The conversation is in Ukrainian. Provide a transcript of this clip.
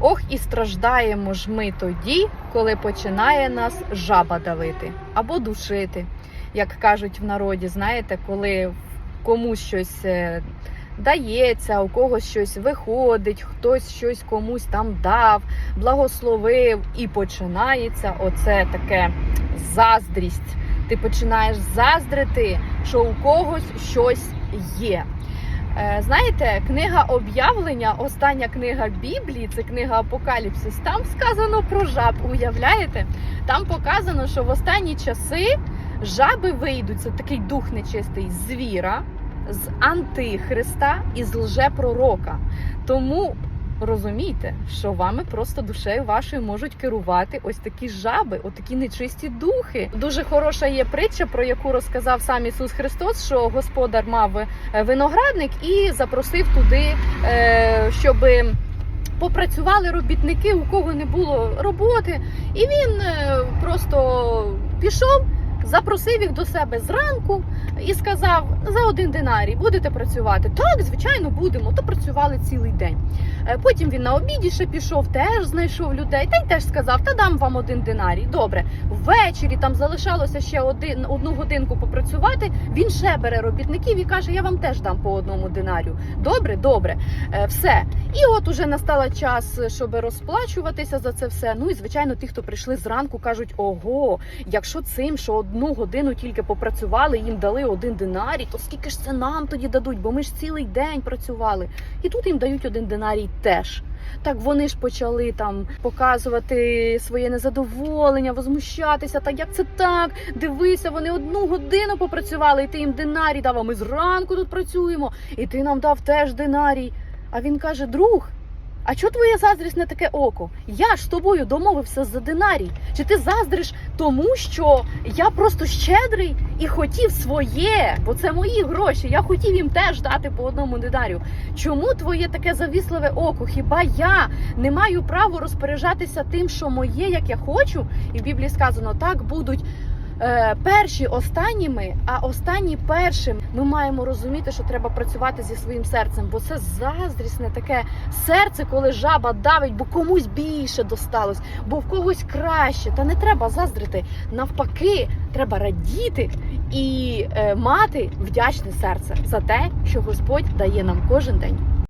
Ох, і страждаємо ж ми тоді, коли починає нас жаба давити або душити, як кажуть в народі, знаєте, коли комусь щось е, дається, у когось щось виходить, хтось щось комусь там дав, благословив, і починається оце таке заздрість. Ти починаєш заздрити, що у когось щось є. Е, Знаєте, книга об'явлення, остання книга Біблії, це книга Апокаліпсис. Там сказано про жаб. Уявляєте? Там показано, що в останні часи жаби вийдуть. Це такий дух нечистий звіра, з антихриста і з лжепророка. Тому розумійте, що вами просто душею вашою можуть керувати ось такі жаби, отакі нечисті духи. Дуже хороша є притча, про яку розказав сам Ісус Христос, що господар мав е, виноградник і запросив туди, е, щоб попрацювали робітники, у кого не було роботи, і він е, просто пішов. Запросив їх до себе зранку і сказав: за один динарій будете працювати. Так, звичайно, будемо. То працювали цілий день. Е, Потім він на обіді ще пішов, теж знайшов людей, та й теж сказав: Та дам вам один динарій. Добре, ввечері там залишалося ще один одну годинку попрацювати. Він ще бере робітників і каже: Я вам теж дам по одному динарію. Добре, добре, Е, все. І от уже настала час, щоб розплачуватися за це все. Ну і звичайно, ті, хто прийшли зранку, кажуть: ого, якщо цим, що одну годину тільки попрацювали, їм дали один динарій, то скільки ж це нам тоді дадуть? Бо ми ж цілий день працювали. І тут їм дають один динарій теж. Так вони ж почали там показувати своє незадоволення, возмущатися. Та як це так? Дивися, вони одну годину попрацювали, і ти їм динарій дав. А ми зранку тут працюємо, і ти нам дав теж динарій. А він каже: друг. А чого твоє заздрісне таке око? Я ж тобою домовився за динарій. Чи ти заздриш тому, що я просто щедрий і хотів своє, бо це мої гроші. Я хотів їм теж дати по одному динарію. Чому твоє таке завісливе око? Хіба я не маю права розпоряджатися тим, що моє, як я хочу? І в Біблії сказано, так будуть. Е, Перші останніми, а останні першим ми маємо розуміти, що треба працювати зі своїм серцем, бо це заздрісне таке серце, коли жаба давить, бо комусь більше досталось, бо в когось краще. Та не треба заздрити. Навпаки, треба радіти і е, мати вдячне серце за те, що Господь дає нам кожен день.